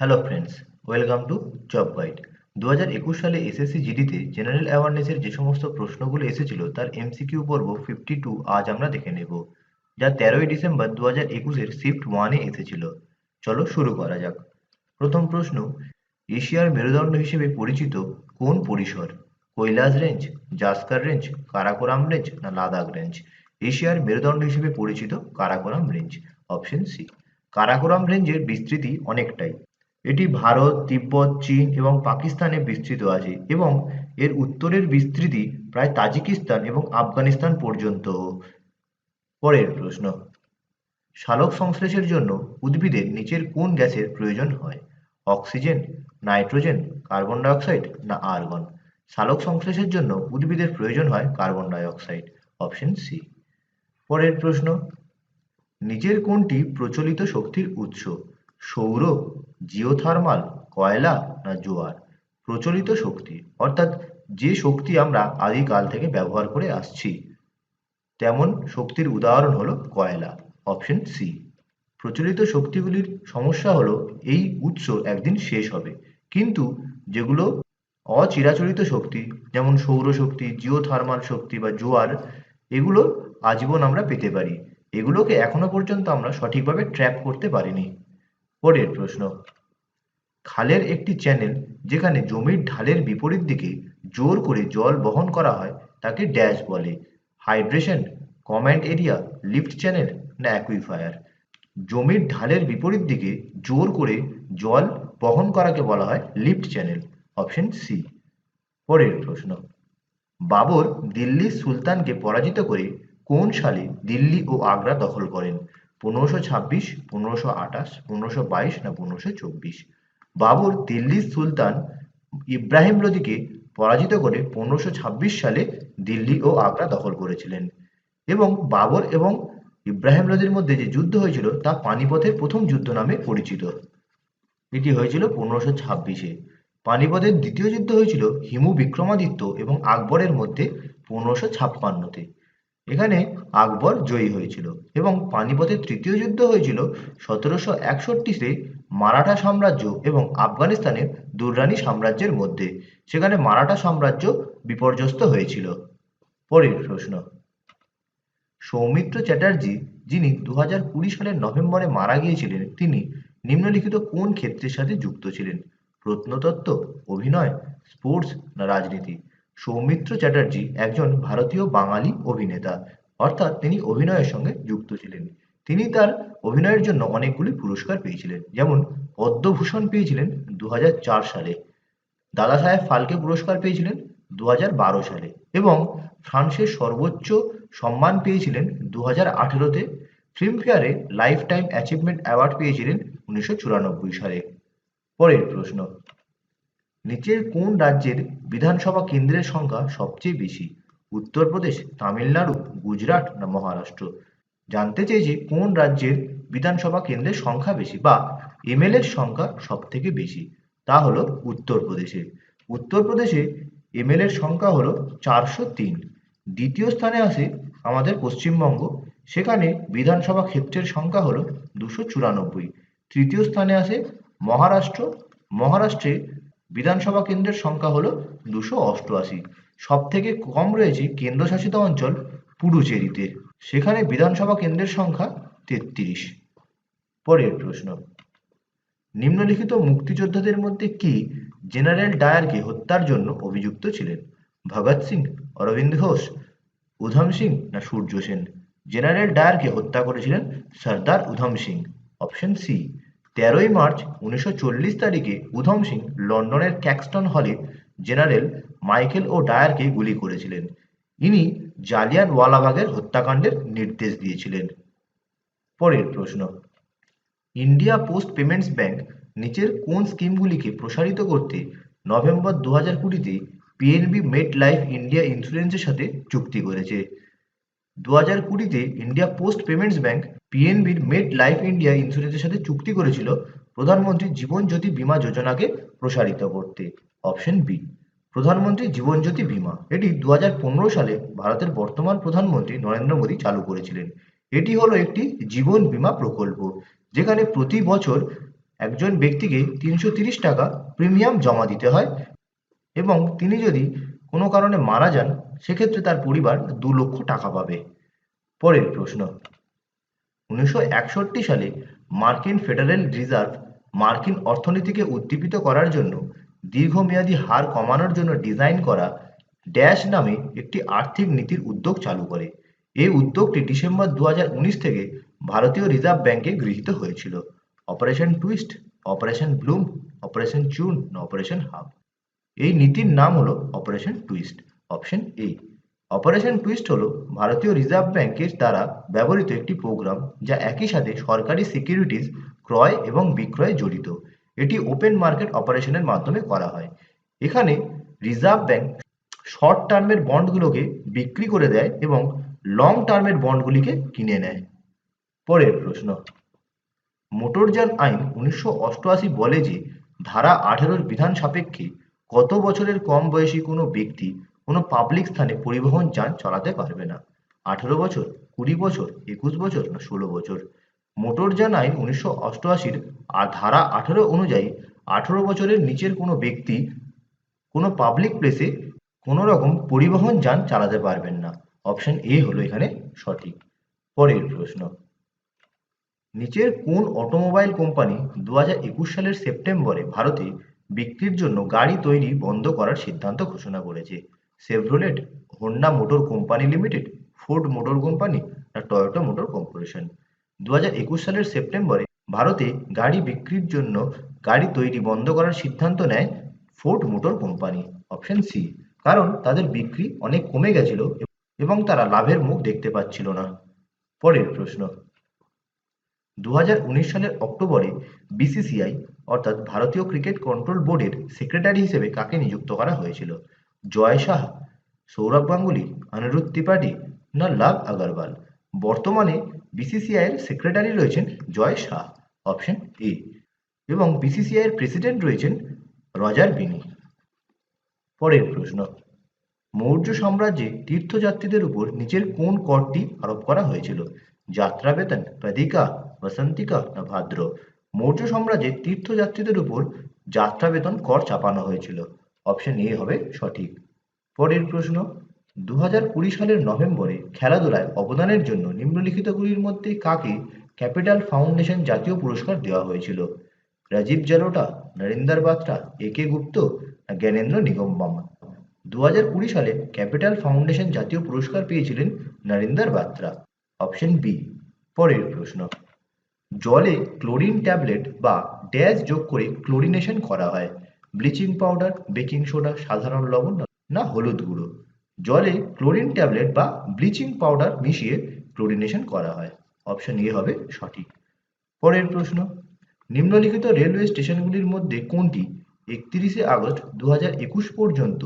Hello friends welcome to job guide দু হাজার একুশ সালে এসএসসি জিডিতে জেনারেল অ্যাওয়ারনেসের যে সমস্ত প্রশ্নগুলো এসেছিল, তার এমসিকিউ পর্ব ফিফটি টু আজ আমরা দেখে নেব, যা তেরোই ডিসেম্বর দু হাজার একুশের শিফট ওয়ানে এসেছিল। চলো শুরু করা যাক। প্রথম প্রশ্ন, এশিয়ার মেরুদণ্ড হিসেবে পরিচিত কোন পরিসর? Kailash range, Zanskar range, Karakoram range না লাদাখ রেঞ্জ? এশিয়ার মেরুদণ্ড হিসেবে পরিচিত Karakoram range option C Karakoram রেঞ্জের বিস্তৃতি অনেকটাই। এটি ভারত, তিব্বত, চীন এবং পাকিস্তানে বিস্তৃত আছে এবং এর উত্তরের বিস্তৃতি প্রায় তাজিকিস্তান এবং আফগানিস্তান পর্যন্ত। পরের প্রশ্ন সালোক সংশ্লেষের জন্য উদ্ভিদের নিচের কোন গ্যাসের প্রয়োজন হয়? অক্সিজেন, নাইট্রোজেন, কার্বন ডাইঅক্সাইড না আর্গন? সালোক সংশ্লেষের জন্য উদ্ভিদের প্রয়োজন হয় কার্বন ডাইঅক্সাইড, অপশন সি। পরের প্রশ্ন, নিচের কোনটি প্রচলিত শক্তির উৎস? সৌর জিওথার্মাল, কয়লা না জোয়ার? প্রচলিত শক্তি। অর্থাৎ যে শক্তি আমরা আদিকাল থেকে ব্যবহার করে আসছি, তেমন শক্তির উদাহরণ হলো কয়লা, অপশন সি। প্রচলিত শক্তিগুলির সমস্যা হলো এই উৎস একদিন শেষ হবে। কিন্তু যেগুলো অচিরাচরিত শক্তি, যেমন সৌরশক্তি, জিওথার্মাল শক্তি বা জোয়ার, এগুলো আজীবন আমরা পেতে পারি। এগুলোকে এখনও পর্যন্ত আমরা সঠিকভাবে ট্র্যাপ করতে পারিনি। পরের প্রশ্ন খালের একটি চ্যানেল যেখানে জমির ঢালের বিপরীত দিকে জোর করে জল বহন করা হয়, তাকে ড্যাশ বলে। Hydration command area lift channel না অ্যাকুইফায়ার জমির ঢালের বিপরীত দিকে জোর করে জল বহন করাকে বলা হয় লিফট চ্যানেল অপশন সি পরের প্রশ্ন, বাবর দিল্লির সুলতানকে পরাজিত করে কোন সালে দিল্লি ও আগ্রা দখল করেন? পনেরোশো ছাব্বিশ, পনেরোশো আঠাশ, পনেরোশো বাইশ, না পনেরোশো চব্বিশ? বাবর দিল্লির সুলতান ইব্রাহিম লোদিকে পরাজিত করে পনেরোশো ছাব্বিশ সালে দিল্লি ও আগ্রা দখল করেছিলেন। এবং বাবর এবং ইব্রাহিম লোদির মধ্যে যে যুদ্ধ হয়েছিল, তা পানিপথের প্রথম যুদ্ধ নামে পরিচিত। এটি হয়েছিল পনেরোশো ছাব্বিশে। পানিপথের দ্বিতীয় যুদ্ধ হয়েছিল হিমু বিক্রমাদিত্য এবং আকবরের মধ্যে পনেরোশো ছাপ্পান্নতে। এখানে আকবর জয়ী হয়েছিল এবং পানিপথের তৃতীয় যুদ্ধ হয়েছিল সতেরোশো একষট্টিতে মারাঠা সাম্রাজ্য এবং আফগানিস্তানের দুররানি সাম্রাজ্যের মধ্যে। সেখানে মারাঠা সাম্রাজ্য বিপর্যস্ত হয়েছিল। পরের প্রশ্ন। সৌমিত্র চ্যাটার্জি, যিনি দু হাজার কুড়ি সালের নভেম্বরে মারা গিয়েছিলেন, তিনি নিম্নলিখিত কোন ক্ষেত্রের সাথে যুক্ত ছিলেন? প্রত্নতত্ত্ব, অভিনয়, স্পোর্টস না রাজনীতি? সৌমিত্র চ্যাটার্জি একজন ভারতীয় বাঙালি অভিনেতা। অর্থাৎ তিনি অভিনয়ের সঙ্গে যুক্ত ছিলেন। তিনি তার অভিনয়ের জন্য অনেকগুলি পুরস্কার পেয়েছিলেন। যেমন পদ্মভূষণ পেয়েছিলেন দু হাজার চার সালে। দাদা সাহেব ফালকে পুরস্কার পেয়েছিলেন দু হাজার বারো সালে। এবং ফ্রান্সের সর্বোচ্চ সম্মান পেয়েছিলেন দু হাজার আঠেরোতে। ফিল্মফেয়ারে লাইফ টাইম অ্যাচিভমেন্ট অ্যাওয়ার্ড পেয়েছিলেন উনিশশো চুরানব্বই সালে। পরের প্রশ্ন। নিচের কোন রাজ্যের বিধানসভা কেন্দ্রের সংখ্যা সবচেয়ে বেশি? উত্তরপ্রদেশ, তামিলনাড়ু, গুজরাট না মহারাষ্ট্র? জানতে চেয়েছি কোন রাজ্যের বিধানসভা কেন্দ্রের সংখ্যা বেশি বা এমএলএ এর সংখ্যা সব থেকে বেশি? তা হলো উত্তরপ্রদেশে। উত্তরপ্রদেশে এমএলএ এর সংখ্যা হলো চারশো তিন। দ্বিতীয় স্থানে আসে আমাদের পশ্চিমবঙ্গ। সেখানে বিধানসভা ক্ষেত্রের সংখ্যা হলো দুশো চুরানব্বই। তৃতীয় স্থানে আসে মহারাষ্ট্র। মহারাষ্ট্রে বিধানসভা কেন্দ্রের সংখ্যা হলো দুশো অষ্টআশি। সব থেকে কম রয়েছে কেন্দ্রশাসিত অঞ্চল পুডুচেরিতে। সেখানে বিধানসভা কেন্দ্রের সংখ্যা তেত্রিশ। পরের প্রশ্ন। নিম্নলিখিত মুক্তিযোদ্ধাদের মধ্যে কি জেনারেল ডায়ারকে হত্যার জন্য অভিযুক্ত ছিলেন? ভগৎ সিং, অরবিন্দ ঘোষ, উধম সিং না সূর্য সেন? জেনারেল ডায়ারকে হত্যা করেছিলেন সর্দার উধম সিং। অপশন সি তেরোই মার্চ উনিশশো চল্লিশ তারিখে উধম সিং লন্ডনের ক্যাক্সটন হলে জেনারেল মাইকেল ও ডায়ারকে গুলি করেছিলেন। ইনি জালিয়ান ওয়ালাবাগের হত্যাকাণ্ডের নির্দেশ দিয়েছিলেন। পরের প্রশ্ন, ইন্ডিয়া পোস্ট পেমেন্টস ব্যাংক নিচের কোন স্কিমগুলিকে প্রসারিত করতে নভেম্বর দু হাজার কুড়িতে পিএনবি মেট লাইফ ইন্ডিয়া ইন্স্যুরেন্সের সাথে চুক্তি করেছে? দু হাজার কুড়িতে ইন্ডিয়া পোস্ট পেমেন্টস ব্যাংক পিএনবির মেড লাইফ ইন্ডিয়া ইন্স্যুরেন্সের সাথে চুক্তি করেছিল প্রধানমন্ত্রী জীবন জ্যোতি বীমা যোজনাকে প্রসারিত করতে। অপশন বি, প্রধানমন্ত্রী জীবন জ্যোতি বীমা। এটি দুহাজার পনেরো সালে ভারতের বর্তমান প্রধানমন্ত্রী নরেন্দ্র মোদী চালু করেছিলেন। এটি হলো একটি জীবন বীমা প্রকল্প, যেখানে প্রতি বছর একজন ব্যক্তিকে তিনশো টাকা প্রিমিয়াম জমা দিতে হয় এবং তিনি যদি কোনো কারণে মারা যান, সেক্ষেত্রে তার পরিবার দু লক্ষ টাকা পাবে। পরের প্রশ্ন। উনিশশো একষট্টি সালে মার্কিন ফেডারেল রিজার্ভ মার্কিন অর্থনীতিকে উদ্দীপিত করার জন্য দীর্ঘমেয়াদী হার কমানোর জন্য ডিজাইন করা ড্যাশ নামে একটি আর্থিক নীতির উদ্যোগ চালু করে। এই উদ্যোগটি ডিসেম্বর দু হাজার উনিশ থেকে ভারতীয় রিজার্ভ ব্যাংকে গৃহীত হয়েছিল। Operation twist, operation bloom, operation চুন, অপারেশন হাব। এই নীতির নাম হলো operation twist option A operation twist হলো ভারতীয় রিজার্ভ ব্যাংকের দ্বারা ব্যবহৃত একটি প্রোগ্রাম যা একই সাথে সরকারি সিকিউরিটিজ ক্রয় এবং বিক্রয়ে জড়িত। এটি ওপেন মার্কেট অপারেশনের মাধ্যমে করা হয়। এখানে রিজার্ভ ব্যাংক শর্ট টার্মের বন্ডগুলোকে বিক্রি করে দেয় এবং লং টার্মের বন্ডগুলিকে কিনে নেয়। পরের প্রশ্ন। মোটরযান আইন উনিশশো অষ্টআশি বলে যে, ধারা আঠেরোর বিধান সাপেক্ষে কত বছরের কম বয়সী কোনো ব্যক্তি কোনো পাবলিক স্থানে পরিবহন যান চালাতে পারবে না। আঠেরো বছর, কুড়ি বছর, একুশ বছর না ষোলো বছর? মোটরযান আইন উনিশশো অষ্টআশির ধারা আঠেরো অনুযায়ী আঠেরো বছরের নিচের কোনো ব্যক্তি কোনো পাবলিক প্লেসে কোনো রকম পরিবহন যান চালাতে পারবেন না। অপশন এ হলো এখানে সঠিক। পরের প্রশ্ন। নিচের কোন অটোমোবাইল কোম্পানি দু সালের সেপ্টেম্বরে ভারতে বিক্রির জন্য গাড়ি তৈরি বন্ধ করার সিদ্ধান্ত ঘোষণা করেছে। Chevrolet Honda motor company limited Ford motor company আর টয়োটা মোটর কর্পোরেশন দু সালের সেপ্টেম্বরে ভারতে গাড়ি বিক্রির জন্য গাড়ি তৈরি বন্ধ করার সিদ্ধান্ত নেয় Ford motor company option C কারণ তাদের বিক্রি অনেক কমে গেছিল এবং তারা লাভের মুখ দেখতে পাচ্ছিল না। পরের প্রশ্ন। দু হাজার উনিশ সালের অক্টোবরে বিসিসিআই অর্থাৎ ভারতীয় ক্রিকেট কন্ট্রোল বোর্ডের সেক্রেটারি হিসেবে কাকে নিযুক্ত করা হয়েছিল? জয় শাহ, সৌরভ গাঙ্গুলি, অনিরুদ্ধ ত্রিপাঠী না লাভ আগরওয়াল? বর্তমানে বিসিসিআই এর সেক্রেটারি রয়েছেন জয় শাহ, অপশন এ। এবং বিসিসিআই এর প্রেসিডেন্ট রয়েছেন রজার বিনি। পরের প্রশ্ন, মৌর্য সাম্রাজ্যে তীর্থযাত্রীদের উপর নিচের কোন করটি আরোপ করা হয়েছিল? যাত্রা বেতন প্রদিকা, বসন্তিকা না ভাদ্র? মৌর্য সাম্রাজ্যে তীর্থযাত্রীদের উপর যাত্রা বেতন কর চাপানো হয়েছিল। অপশন এ হবে সঠিক। পরের প্রশ্ন দু সালের নভেম্বরে খেলাধুলায় অবদানের জন্য নিম্নলিখিতগুলির মধ্যে কাকে ক্যাপিটাল ফাউন্ডেশন জাতীয় পুরস্কার দেওয়া হয়েছিল? রাজীব জালোটা নরিন্দর বাত্রা, এ কে গুপ্ত জ্ঞানেন্দ্র নিগমবাম দু হাজার কুড়ি সালে ক্যাপিটাল ফাউন্ডেশন জাতীয় পুরস্কার পেয়েছিলেন নরিন্দর বাত্রা। অপশন বি পরের প্রশ্ন। জলে ক্লোরিন ট্যাবলেট বা ড্যাশ যোগ করে ক্লোরিনেশন করা হয়। ব্লিচিং পাউডার, বেকিং সোডা, সাধারণ লবণ না হলুদ গুঁড়ো। জলে ক্লোরিন ট্যাবলেট বা ব্লিচিং পাউডার মিশিয়ে ক্লোরিনেশন করা হয়। অপশন এ হবে সঠিক। পরের প্রশ্ন, নিম্নলিখিত রেলওয়ে স্টেশনগুলির মধ্যে কোনটি একত্রিশে আগস্ট দু পর্যন্ত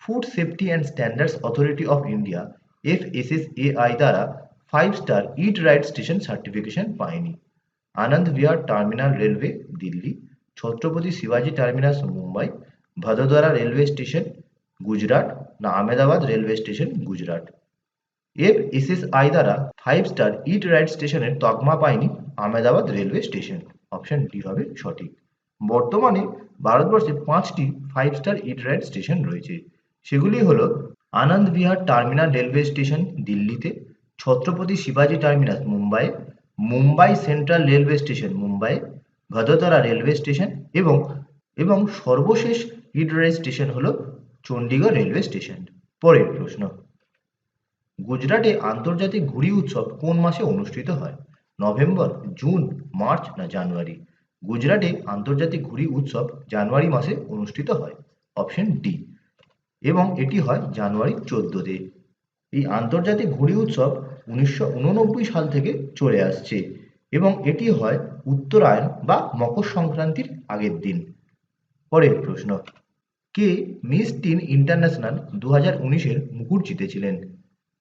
food safety and standards authority of India F S S FSSAI দ্বারা five star eat right station certification পায়নি? Anand Vihar terminal railway, Delhi. Chhatrapati শিবাজি terminus, Mumbai. Vadodara railway station, Gujarat. না, Ahmedabad railway station, Gujarat. F SSI দ্বারা five star eat right স্টেশনের তকমা পায়নি Ahmedabad railway station. Option D হবে সঠিক। বর্তমানে ভারতবর্ষে পাঁচটি five star eat right station রয়েছে। সেগুলি হল Anand Vihar terminal railway station, দিল্লিতে। ছত্রপতি শিবাজি terminus Mumbai Mumbai central railway station, Mumbai Vadodara railway station এবং এবং সর্বশেষ রাইট স্টেশন হলো চণ্ডীগড় রেলওয়ে স্টেশন। পরের প্রশ্ন, গুজরাটে আন্তর্জাতিক ঘুড়ি উৎসব কোন মাসে অনুষ্ঠিত হয়? নভেম্বর, জুন, মার্চ না জানুয়ারি? গুজরাটে আন্তর্জাতিক ঘুড়ি উৎসব জানুয়ারি মাসে অনুষ্ঠিত হয়। অপশন ডি, এবং এটি হয় জানুয়ারি চোদ্দতে। এই আন্তর্জাতিক ঘুড়ি উৎসব উনিশশো উননব্বই সাল থেকে চলে আসছে এবং এটি হয় উত্তরায়ণ বা মকর সংক্রান্তির আগের দিন। পরের প্রশ্ন, কে মিস টিন ইন্টারন্যাশনাল দু হাজার উনিশের মুকুট জিতেছিলেন?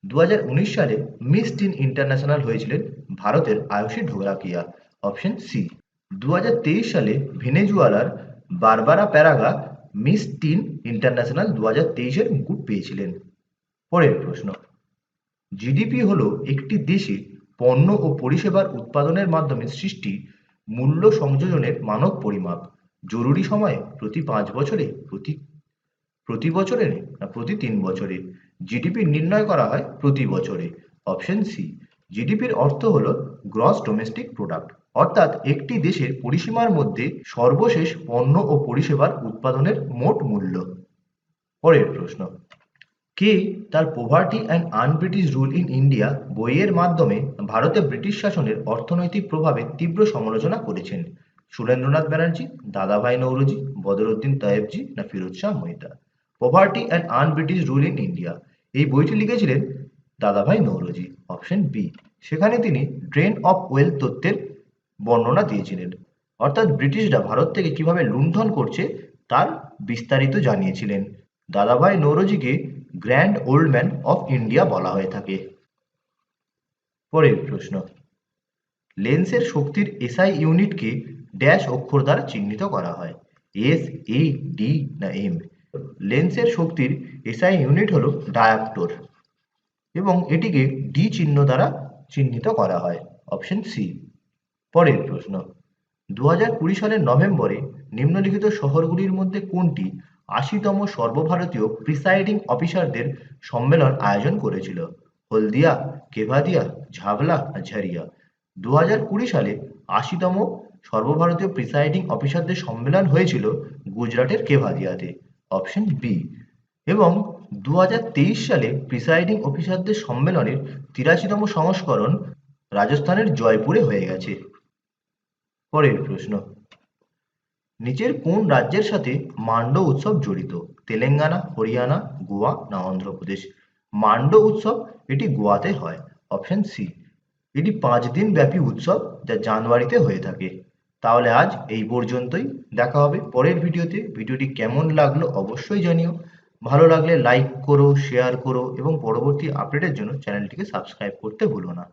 দু হাজার উনিশ সালে মিস টিন ইন্টারন্যাশনাল হয়েছিলেন ভারতের আয়ুষী ঢোলাকিয়া অপশন সি। দু হাজার তেইশ সালে ভেনেজুয়ালার Barbara Paraga Miss teen international দু হাজার মুকুট পেয়েছিলেন। পরের প্রশ্ন জিডিপি হলো একটি দেশে পণ্য ও পরিষেবার উৎপাদনের মাধ্যমে সৃষ্টি মূল্য সংযোজনের মানক পরিমাপ। জরুরি সময়ে প্রতি পাঁচ বছরে, প্রতি প্রতি বছরে না প্রতি তিন বছরে। জিডিপি নির্ণয় করা হয় প্রতি বছরে। অপশন সি জিডিপির অর্থ হল গ্রস ডোমেস্টিক প্রোডাক্ট অর্থাৎ একটি দেশের পরিসীমার মধ্যে সর্বশেষ পণ্য ও পরিষেবার উৎপাদনের মোট মূল্য। পরের প্রশ্ন কে তার poverty and unBritish rule in India বইয়ের মাধ্যমে ভারতে ব্রিটিশ শাসনের অর্থনৈতিক প্রভাবের তীব্র সমালোচনা করেছেন। সুরেন্দ্রনাথ ব্যানার্জি, দাদাভাই নৌরোজি, বদরুদ্দিন তয়েবজি না Pherozeshah Mehta poverty and unBritish rule in India এই বইটি লিখেছিলেন দাদাভাই নৌরোজি অপশন বি সেখানে তিনি ড্রেন অফ ওয়েলথ তত্ত্বের বর্ণনা দিয়েছিলেন। অর্থাৎ ব্রিটিশরা ভারত থেকে কীভাবে লুণ্ঠন করছে তার বিস্তারিত জানিয়েছিলেন। Dadabhai নৌরোজিকে grand old man of India বলা হয়ে থাকে। পরের প্রশ্ন। লেন্সের শক্তির এসআই ইউনিটকে ড্যাশ অক্ষর দ্বারা চিহ্নিত করা হয়। এস, এ, ডি না এম। লেন্সের শক্তির এসআই ইউনিট হলো ডায়াপ্টোর এবং এটিকে ডি চিহ্ন দ্বারা চিহ্নিত করা হয়। Option C. পরের প্রশ্ন। দু হাজার কুড়ি সালের নভেম্বরে নিম্নলিখিত শহরগুলির মধ্যে কোনটি আশিতম সর্বভারতীয় প্রিসাইডিং অফিসারদের সম্মেলন আয়োজন করেছিল। হলদিয়া, কেভাদিয়া, ঝাবলা, ঝারিয়া। দু হাজার কুড়ি সালে আশিতম সর্বভারতীয় প্রিসাইডিং অফিসারদের সম্মেলন হয়েছিল গুজরাটের কেভাদিয়াতে অপশন বি এবং দু হাজার তেইশ সালে প্রিসাইডিং অফিসারদের সম্মেলনের তিরাশিতম সংস্করণ রাজস্থানের জয়পুরে হয়ে গেছে। পরের প্রশ্ন। নিচের কোন রাজ্যের সাথে মান্ড উৎসব জড়িত? তেলেঙ্গানা, হরিয়ানা, গোয়া না অন্ধ্রপ্রদেশ? মান্ড উৎসব এটি গোয়াতে হয়। Option C. এটি পাঁচ দিন ব্যাপী উৎসব যা জানুয়ারিতে হয়ে থাকে। তাহলে আজ এই পর্যন্তই। দেখা হবে পরের ভিডিওতে। ভিডিওটি কেমন লাগল অবশ্যই জানিও। ভালো লাগলে লাইক করো, শেয়ার করো এবং পরবর্তী আপডেটের জন্য চ্যানেলটিকে সাবস্ক্রাইব করতে ভুলো না।